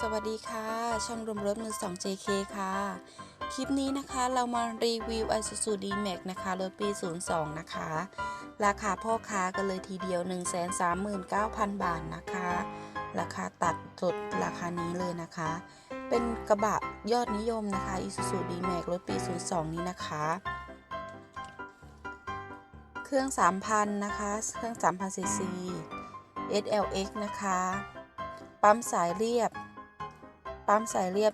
สวัสดีค่ะ ช่องรวมรถมือ2 JK ค่ะ คลิปนี้นะคะเรามารีวิว Isuzu D-Max นะคะ รถปี 02 นะคะ ราคาพ่อค้ากันเลยทีเดียว 139,000 บาทนะคะ ราคาตัดสดราคานี้เลยนะคะ เป็นกระบะยอดนิยมนะคะ Isuzu D-Max รถปี 02 นี้นะคะ เครื่อง 3,000 นะคะ เครื่อง 3,000 cc SLX นะคะ ปั๊มสายเรียบ ปั๊มสายเรียบ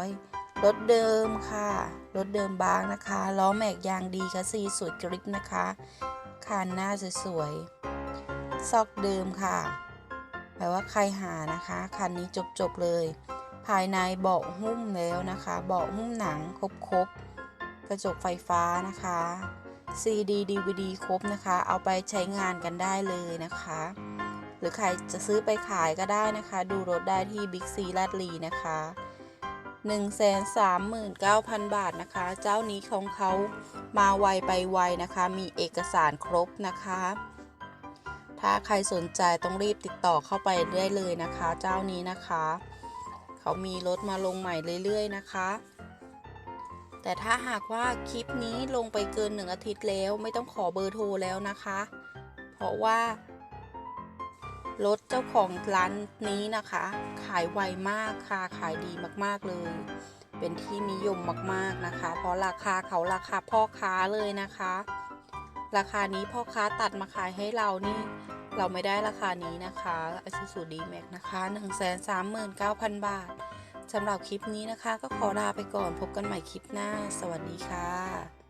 100 รถเดิมค่ะ รถเดิมบางนะคะล้อแม็กยางดีค่ะซีสวยกริบนะคะคานหน้าสวยๆซอกเดิมค่ะแปลว่าใครหานะคะ คันนี้จบๆเลย ภายในเบาะหุ้มแล้วนะคะ เบาะหุ้มหนังครบๆกระจกไฟฟ้านะคะ CD DVD ครบนะคะ เอาไปใช้งานกันได้เลยนะคะ หรือใครจะซื้อไปขายก็ได้นะคะ ดูรถได้ที่ Big C ลาดลีนะคะ139,000 บาทนะคะ เจ้านี้ของเขามาไวไปไวนะคะ มีเอกสารครบนะคะ ถ้าใครสนใจต้องรีบติดต่อเข้าไปได้เลยนะคะ เจ้านี้นะคะ เขามีรถมาลงใหม่เรื่อยๆนะคะ แต่ถ้าหากว่าคลิปนี้ลงไปเกินหนึ่งอาทิตย์แล้ว ไม่ต้องขอเบอร์โทรแล้วนะคะ เพราะว่า รถเจ้าของร้านนี้นะคะ ขายไวมากค่ะขายดีมากๆเลย เป็นที่นิยมมากๆนะคะ เพราะราคาเขาราคาพ่อค้าเลยนะคะ ราคานี้พ่อค้าตัดมาขายให้เรานี่ เราไม่ได้ราคานี้นะคะ Isuzu D-Max นะคะ139,000 บาทสำหรับคลิปนี้นะคะ ก็ขอลาไปก่อนพบกันใหม่คลิปหน้า สวัสดีค่ะ